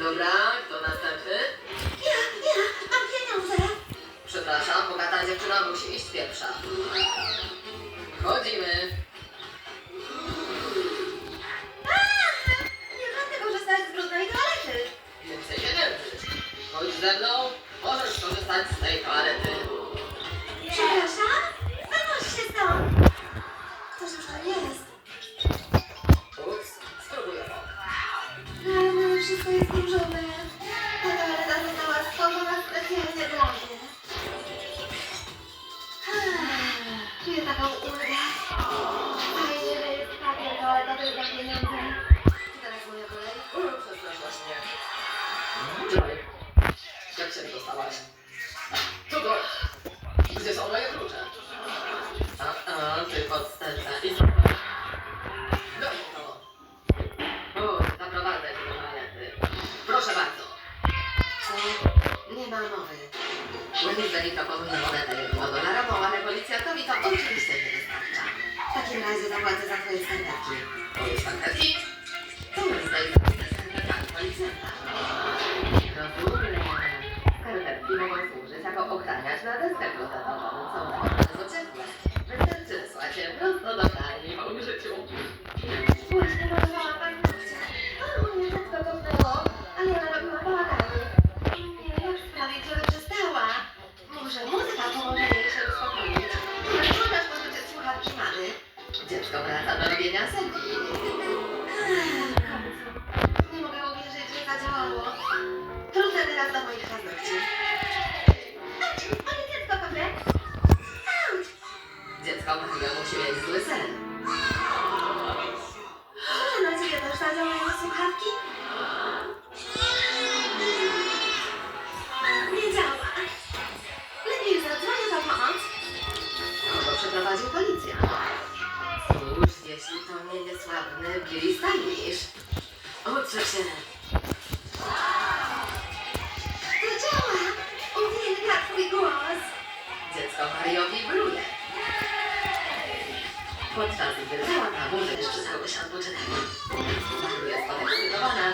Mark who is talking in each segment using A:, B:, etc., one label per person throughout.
A: logra
B: A,
A: ty podstępna i zobacz. Dobra, to. O, zaprowadzę cię do toalety. Proszę bardzo. Nie ma mowy. Wendy Benito powinna monetę jednego dolara, bo ale policjantowi to oczywiście nie wystarcza.
B: W takim razie zapłacę za twoje skarpetki.
A: Moje skarpetki?
B: Dziecko
A: wraca do robienia selfie.
B: Nie mogę uwierzyć, że zadziałało. Trudne teraz do moich paznokci. Moje dziecko kopie. Auć!
A: Dziecko Maria musi mieć zły sen.
B: Na ciebie też zadziałają słuchawki? Nie działa. Lepiej zadzwonię po pomoc.
A: Kogo przeprowadził policja? Cóż, jeśli to nie niesławny Billy Stylish. Uczy się.
B: To działa! Uwielbia twój głos!
A: Dziecko Mariowi bruje. Podczas gdy cała ta młodzież przydały się odpoczynek. Maria jest podekscytowana,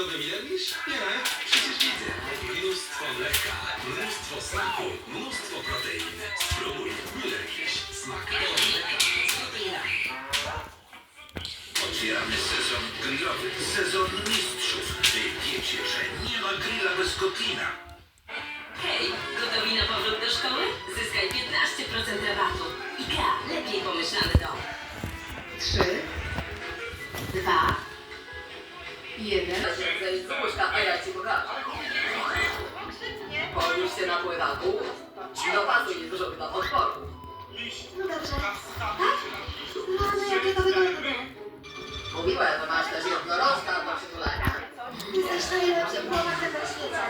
A: Nie,
C: przecież widzę. Mnóstwo mleka, mnóstwo smaku, mnóstwo protein. Spróbuj Milewicz. Smak pełen mleka z proteinami.
D: Otwieramy sezon grillowy, sezon mistrzów. Wy wiecie, że nie ma grilla bez kotlina.
E: Hej, gotowi na powrót do szkoły? Zyskaj 15% rabatu. IKEA, lepiej pomyślany
A: jeden. Zejdź z łóżka, a ja ci pokażę. Połóż się na pływaku. Dopasuj brzuch do odporu.
B: No dobrze. Tak? No, no jakie to wygodne.
A: Mówiłem, że masz też jednorożka do przytulania.
B: Jesteś najlepszym chłopakiem na świecie.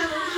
A: Oh,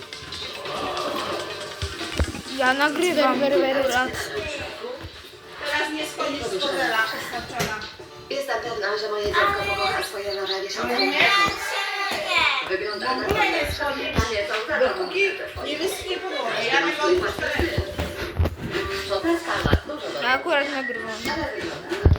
A: Ja
F: nagrywam.
G: Teraz nie schodzisz z fotela przeskoczona.
A: Jestem pewna, że moje dziecko pokocha swoje nowe wieszone. Wygląda na
G: W ogóle nie schodzisz.
A: A nie, to
G: Dopóki nie wyschnie podłoga. Ja nie mogę
A: To też skala, dużo
F: Ja
A: dobrze.
F: akurat nagrywam.
A: Ale wygląda na